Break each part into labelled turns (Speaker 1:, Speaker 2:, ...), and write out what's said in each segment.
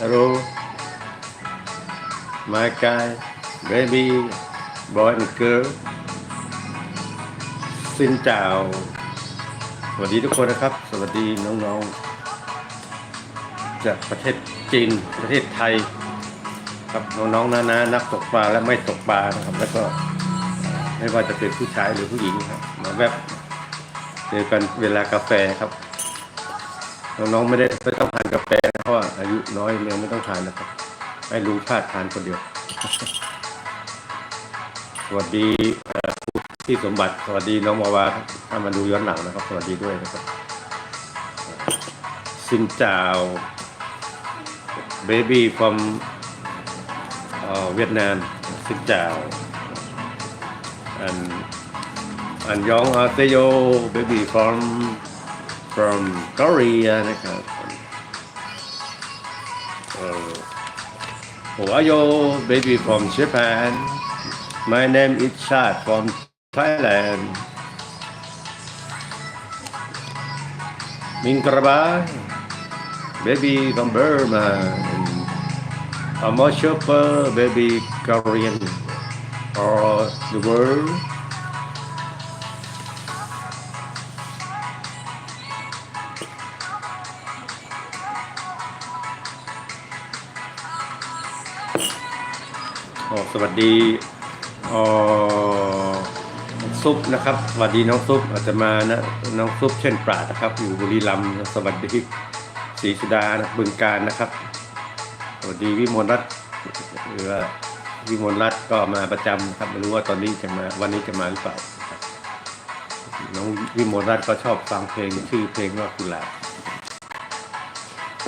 Speaker 1: Hello my guy baby boy and girl สินเจ้าสวัสดีทุกคนนะครับ สวัสดีน้องๆ จากประเทศจีนประเทศไทย ครับน้องๆนานานักตกปลาและไม่ตกปลานะครับ แล้วก็ไม่ว่าจะเป็นผู้ชายหรือผู้หญิงครับมาแวบเจอกันเวลากาแฟครับน้องๆไม่ได้ไม่ต้องทานกาแฟ น้อยเลยไม่ต้องทานนะครับให้ลุงชาติทานคนเดียว สวัสดีเอ่อพี่สมบัติ สวัสดีน้องมาวาถ้ามาดูย้อนหลังนะครับ สวัสดีด้วยนะครับซินจาว baby from เอ่อเวียดนามซินจาวอันอันยองอาเซโย baby from from Korea นะครับ Ohio, baby from Japan. My name is Chad from Thailand. Minkraba, baby from Burma. Amo baby Korean. Or the world. วัสดีอ๋อซุปนะครับสวัสดีน้องซุปอาจจะมานะน้องซุปเช่นปราดนะครับ อยู่บุรีรัมย์สวัสดีศรีสุดานะบึงการนะครับ สวัสดีวิมลรัตน์หรือวิมลรัตน์ก็มาประจำครับไม่รู้ว่าตอนนี้จะมาวันนี้จะมาหรือเปล่าน้องวิมลรัตน์ก็ชอบฟังเพลงชื่อเพลงว่ากุหลาบ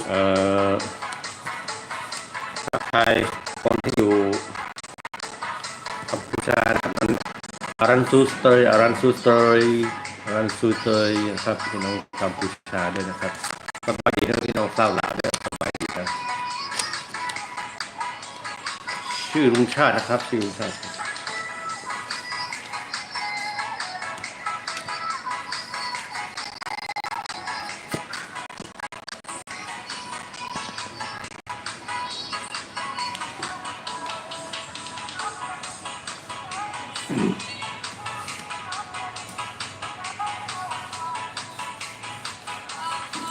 Speaker 1: เอ่อทักทายคน อารันซูสเตยอารันซูสเตยอารันซูสเตยนะครับพี่น้องกัมพูชาด้วยนะครับสบายดีนะพี่น้องเศร้าหลาด้วยสบายดีนะชื่อลุงชาตินะครับ ชื่อลุงชาติ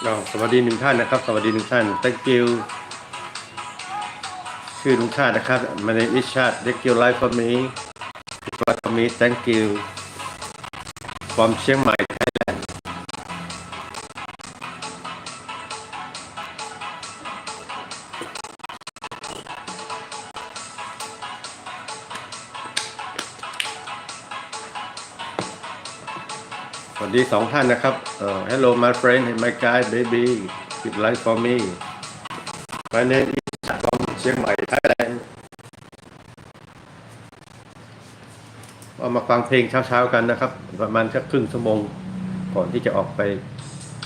Speaker 1: อ้าสวัสดีหนึ่งท่านนะครับ สวัสดีหนึ่งท่าน thank you ชื่อลุงชาตินะครับมาในอิชาติ thank you live for me for me thank you from เชียงใหม่ สองท่านนะครับเอ่อ hello my friend my guy baby it like for me my name is from เชียงใหม่ Thailand เอามาฟังเพลงเช้าๆกันนะครับ ประมาณสักครึ่งชั่วโมงก่อนที่จะออกไป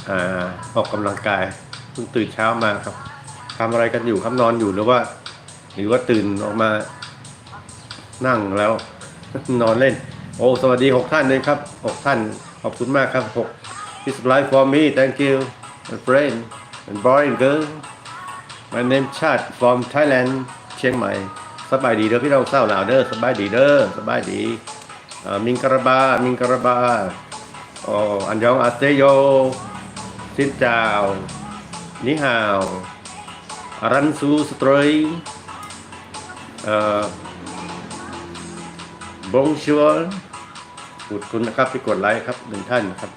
Speaker 1: อ่าออกกำลังกายเพิ่งตื่นเช้ามาครับทำอะไรกันอยู่ครับนอนอยู่หรือว่า หรือว่าตื่นออกมานั่งแล้ว นอนเล่น โอ้สวัสดีหกท่านเลยครับหกท่าน ขอบคุณมากครับหก It's life for me thank you my friend and boy and girl my name ชาติ from Thailand เชียงใหม่สบายดีเด้อพี่น้องเศร้าหนาวเด้อสบายดีเด้อสบายดีมิงกระบา มิงกระบาอ๋ออันยองอาเซโยสินจ้านิฮาวอารันซูสตรอยบงชัว ขอบคุณนะครับที่กดไลค์ครับหนึ่งท่านนะครับ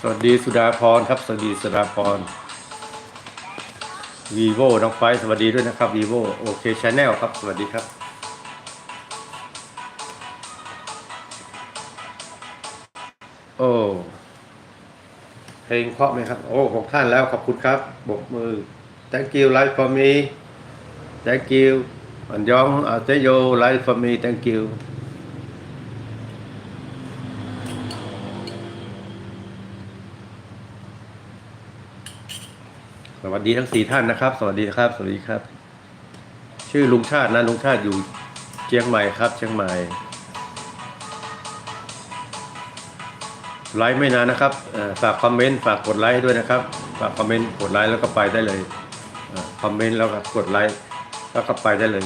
Speaker 1: สวัสดีสุดาพรครับ สวัสดีสุดาพรวีโวน้องไฟสวัสดีด้วยนะครับวีโวโอเคชาแนลครับ สวัสดีครับ โอ้เพลงเพราะไหมครับ โอ้หกท่านแล้วขอบคุณครับบกมือ thank you live for me thank you อันยองอาเซโย live for me thank you สวัสดีทั้งสี่ท่านนะครับ สวัสดีครับ สวัสดีครับ ชื่อลุงชาตินะลุงชาติอยู่เชียงใหม่ครับ เชียงใหม่ไลฟ์ไม่นานนะครับฝากคอมเมนต์ฝากกดไลค์ด้วยนะครับ ฝากคอมเมนต์กดไลค์แล้วก็ไปได้เลยคอมเมนต์แล้วก็กดไลค์ แล้วก็ไปได้เลย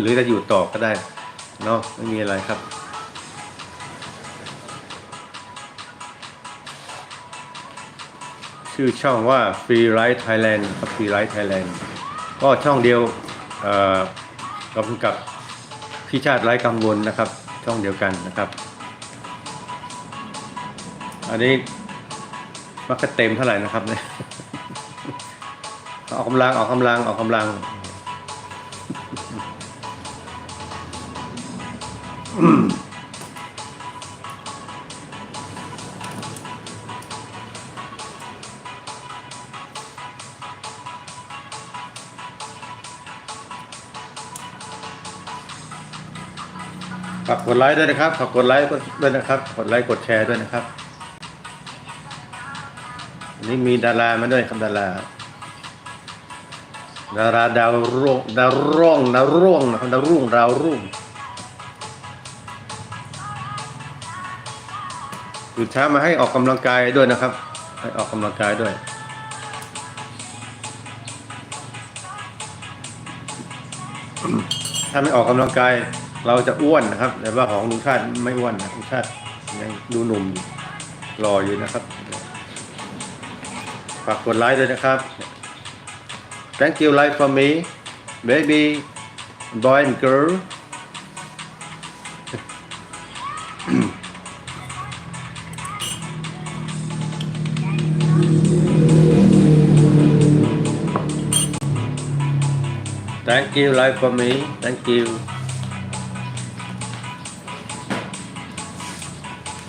Speaker 1: หรือจะอยู่ต่อก็ได้เนาะไม่มีอะไรครับชื่อช่องว่า Free Ride Thailand ครับ Free Ride Thailand ก็ช่องเดียวเอ่อกำกับพี่ชาติไร้กังวลนะครับ ช่องเดียวกันนะครับ อันนี้มักจะเต็มเท่าไหร่นะครับเนี่ยออกกำลังออกกำลังออกกำลัง ฝากกดไลค์ด้วยนะครับ ฝากกดไลค์ด้วยนะครับ กดไลค์ กดแชร์ด้วยนะครับอันนี้มีดารามาด้วยครับดารา ดาราดาวรุ่งดาวร่องดาวร่วงนะครับดาวรุ่งดาวรุ่ง ตื่นเช้ามาให้ออกกำลังกายด้วยนะครับ ให้ออกกำลังกายด้วย ถ้าไม่ออกกำลังกาย เราจะอ้วนนะครับ แต่ว่าของลุงชาติไม่อ้วนนะลุงชาติยังดูหนุ่มรออยู่นะครับฝากกดไลค์ด้วยนะครับ thank you like for me baby boy and girl thank you like for me thank you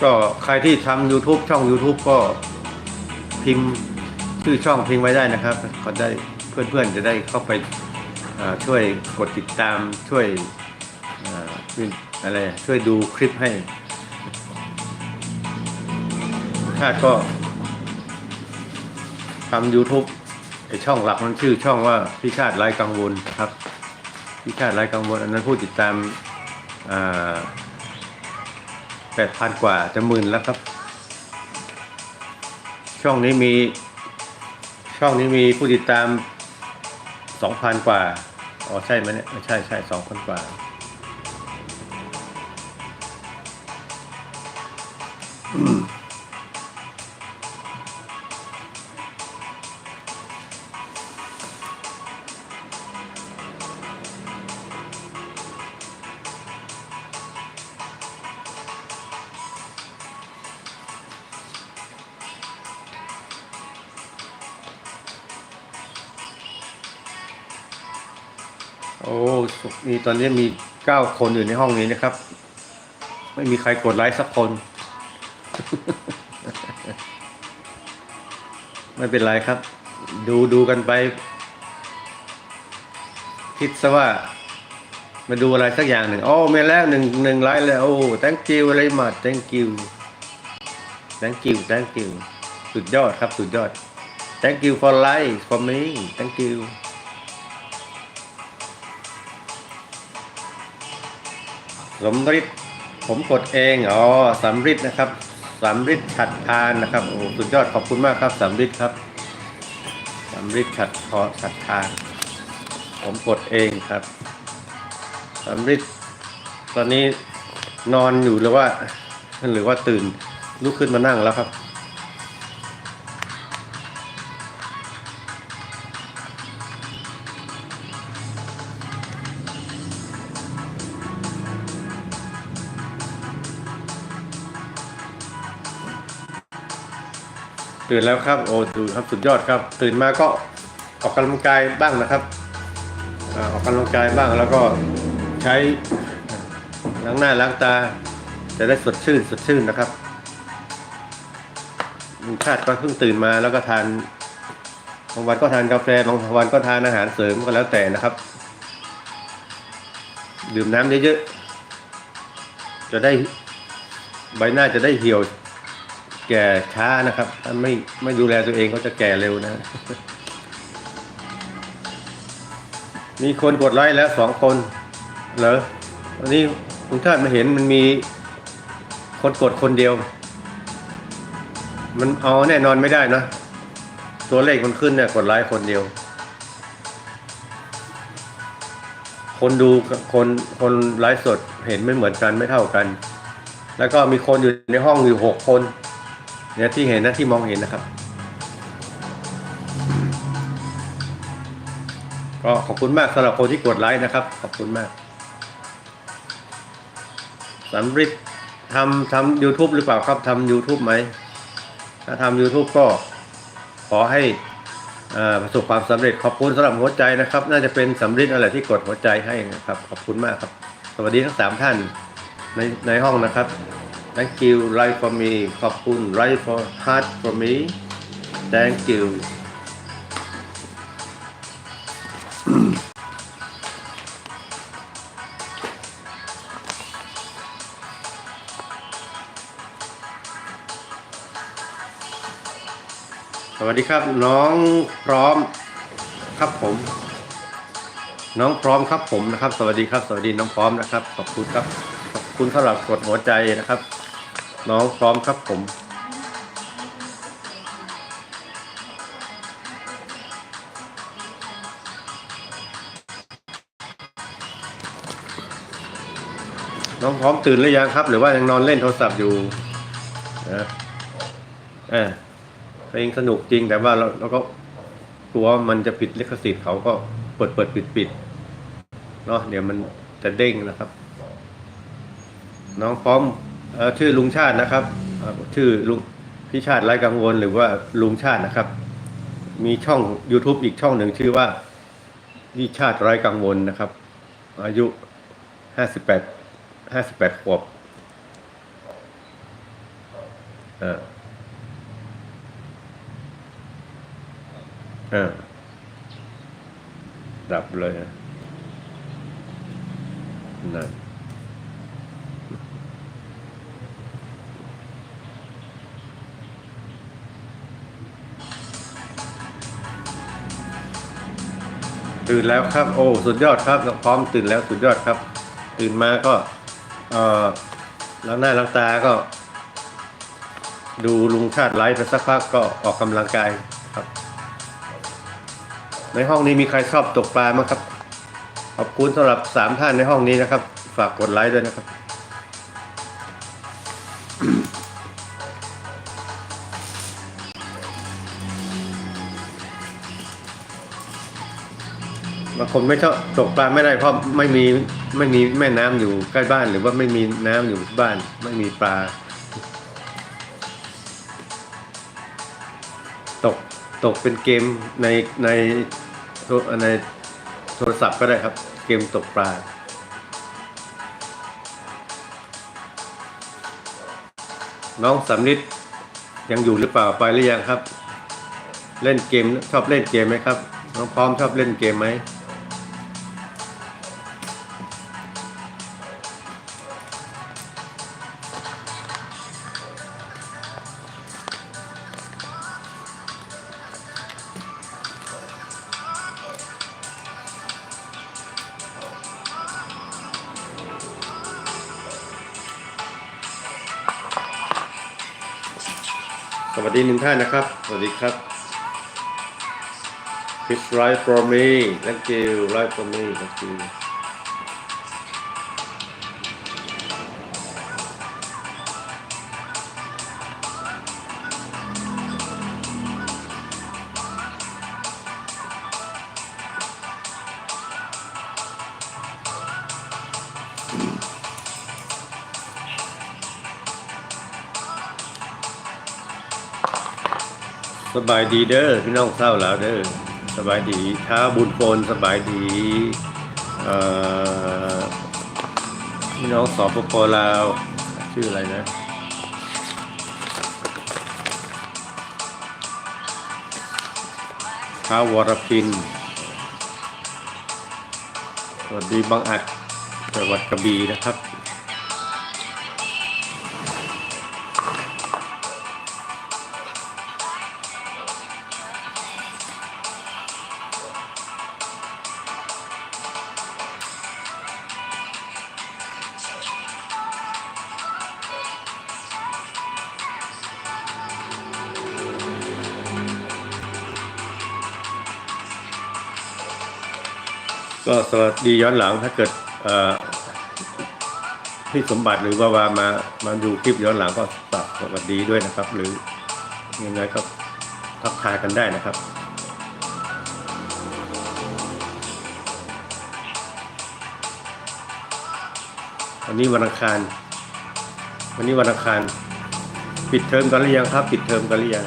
Speaker 1: ก็ใครที่ทำ YouTube ช่อง YouTube ก็พิมพ์ชื่อช่องพิมพ์ไว้ได้นะครับเขาได้เพื่อนๆจะได้เข้าไปช่วยกดติดตามช่วยอ่าอะไรช่วยดูคลิปให้ชาติก็ทำ YouTube ไอช่องหลักมันชื่อช่องว่าพี่ชาติไร้กังวลครับพี่ชาติไร้กังวลอันนั้นผู้ติดตามแปดพันกว่าจะหมื่นแล้วครับ ช่องนี้มี ช่องนี้มีผู้ติดตามสองพันกว่าอ๋อใช่ไหมเนี่ยใช่ใช่สองพันกว่า อ้มีตอนนี้มีเก้าคนอยู่ในห้องนี้นะครับ ไม่มีใครกดไลค์สักคน ไม่เป็นไรครับ ดูดูกันไป คิดซะว่า มาดูอะไรสักอย่างหนึ่งโอ้มีแล้วหนึ่งหนึ่งไลค์แล้วโอ้ thank you very much thank you thank you thank you สุดยอดครับ สุดยอด thank you for like for me thank you สมฤทธิ์ผมกดเองอ๋อสำริดนะครับสำริดฉัดทานนะครับโอ้สุดยอดขอบคุณมากครับสำริดครับสำริดฉัดคอฉัดทาน ผมกดเองครับสำริดตอนนี้นอนอยู่หรือว่า หรือว่าตื่นลุกขึ้นมานั่งแล้วครับ ตื่นแล้วครับโอ้ดูครับสุดยอดครับ ตื่นมาก็ออกกำลังกายบ้างนะครับออกกำลังกายบ้างแล้วก็ใช้ล้างหน้าล้างตา จะได้สดชื่นสดชื่นนะครับลุงชาติก็เพิ่งตื่นมาแล้วก็ทานบางวันก็ทานกาแฟบางวันก็ทานอาหารเสริมก็แล้วแต่นะครับ ดื่มน้ำเยอะๆจะได้ใบหน้าจะได้เหี่ยว แก่ช้านะครับ ถ้าไม่ไม่ดูแลตัวเองก็จะแก่เร็วนะ มีคนกดไลค์แล้วสองคน เหรอวันนี้คุณชาติมาเห็นมันมีคนกดคนเดียว มันเอาแน่นอนไม่ได้นะ ตัวเลขมันขึ้นเนี่ยกดไลค์คนเดียว คนดูกับคนคนไลฟ์สดเห็นไม่เหมือนกันไม่เท่ากันแล้วก็มีคนอยู่ในห้องอยู่หกคน เนี่ยที่เห็นนะที่มองเห็นนะครับ ก็ขอบคุณมากสำหรับคนที่กดไลค์นะครับ ขอบคุณมากสำริดทำทำ YouTube หรือเปล่าครับทำ YouTube ไหม ถ้าทำ YouTube ก็ขอให้อ่าประสบความสำเร็จขอบคุณสำหรับหัวใจนะครับ น่าจะเป็นสำริดอะไรที่กดหัวใจให้นะครับ ขอบคุณมากครับ สวัสดีทั้งสามท่านในในห้องนะครับ thank you right for me ขอบคุณ right for heart for me thank you สวัสดีครับน้องพร้อมครับผม น้องพร้อมครับผมนะครับ สวัสดีครับ สวัสดีน้องพร้อมนะครับ ขอบคุณครับขอบคุณสำหรับกดหัวใจนะครับ น้องพร้อมครับผม น้องพร้อมตื่นหรือยังครับ หรือว่ายังนอนเล่นโทรศัพท์อยู่นะเออเพลงสนุกจริงแต่ว่าเราเราก็กลัวมันจะผิดลิขสิทธิ์เขาก็เปิดเปิดปิดปิดเนาะเดี๋ยวมันจะเด้งนะครับ น้องพร้อม ชื่อลุงชาตินะครับชื่อลุงพี่ชาติไร้กังวลหรือว่าลุงชาตินะครับ มีช่อง YouTube อีกช่องหนึ่งชื่อว่าพี่ชาติไร้กังวลนะครับ อายุห้าสิบแปดห้าสิบแปดขวบอ่าอ่าดับเลยนะนั่น ตื่นแล้วครับ โอ้สุดยอดครับพร้อมตื่นแล้วสุดยอดครับ ตื่นมาก็เออล้างหน้าล้างตาก็ ดูลุงชาติไลฟ์ไปสักพักก็ออกกำลังกายครับ ในห้องนี้มีใครชอบตกปลาไหมครับ ขอบคุณสำหรับสามท่านในห้องนี้นะครับ ฝากกดไลค์ด้วยนะครับ บางคนไม่ชอบตกปลาไม่ได้เพราะไม่มีไม่มีแม่น้ำอยู่ใกล้บ้าน หรือว่าไม่มีน้ำอยู่บ้าน ไม่มีปลา ตกตกเป็นเกมในในในโทรศัพท์ก็ได้ครับ เกมตกปลาน้องสำลิดยังอยู่หรือเปล่าไปหรือยังครับ เล่นเกมชอบเล่นเกมไหมครับ น้องพร้อมชอบเล่นเกมไหม วัสดีหนึ่งท่านนะครับ สวัสดีครับ It's right for me thank you right for me thank you สบายดีเด้อพี่น้องเศร้าแล้วเด้อสบายดีเช้าบุญโฟนสบายดีพี่น้องสปปลาว ชื่ออะไรนะท้าวรพินสวัสดีบางอัดจังหวัดกระบี่นะครับ ก็สวัสดีย้อนหลังถ้าเกิดพี่สมบัติหรือว่าวามามาดูคลิปย้อนหลังก็ฝากสวัสดีด้วยนะครับ หรือยังไงก็ทักทายกันได้นะครับวันนี้วันอังคาร วันนี้วันอังคาร ปิดเทอมกันหรือยังครับ ปิดเทอมกันหรือยัง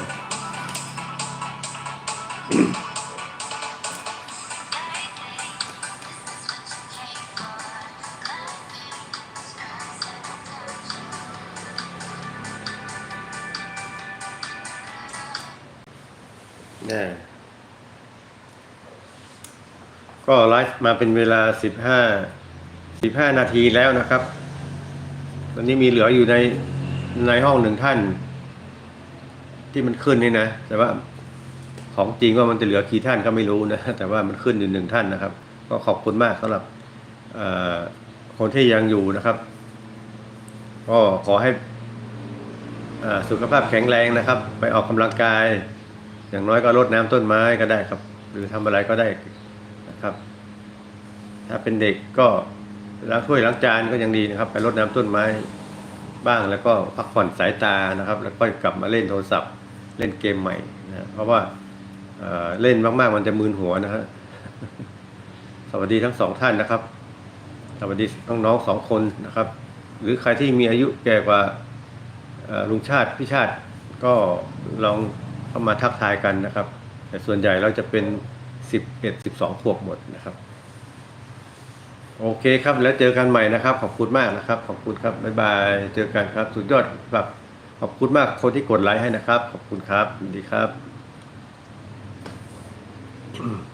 Speaker 1: มาเป็นเวลาสิบห้าสิบห้านาทีแล้วนะครับ ตอนนี้มีเหลืออยู่ในในห้องหนึ่งท่าน ที่มันขึ้นนี่นะ แต่ว่าของจริงว่ามันจะเหลือกี่ท่านก็ไม่รู้นะ แต่ว่ามันขึ้นอยู่หนึ่งท่านนะครับ ก็ขอบคุณมากสำหรับคนที่ยังอยู่นะครับ ก็ขอให้สุขภาพแข็งแรงนะครับ ไปออกกำลังกาย อย่างน้อยก็รดน้ำต้นไม้ก็ได้ครับ หรือทำอะไรก็ได้ ถ้าเป็นเด็กก็ล้างถ้วยล้างจานก็ยังดีนะครับ ไปรดน้ำต้นไม้บ้างแล้วก็พักผ่อนสายตานะครับ แล้วก็กลับมาเล่นโทรศัพท์ เล่นเกมใหม่นะเพราะว่าเล่นมากๆมันจะมึนหัวนะฮะสวัสดีทั้งสองท่านนะครับ สวัสดีน้องๆสองคนนะครับ หรือใครที่มีอายุแก่กว่าลุงชาติพี่ชาติก็ลองเข้ามาทักทายกันนะครับ แต่ส่วนใหญ่เราจะเป็นสิบเอ็ดสิบสองขวบหมดนะครับ โอเคครับ แล้วเจอกันใหม่นะครับ ขอบคุณมากนะครับ ขอบคุณครับ บ๊ายบาย เจอกันครับ สุดยอดครับขอบคุณมากคนที่กดไลค์ให้นะครับ ขอบคุณครับสวัสดีครับ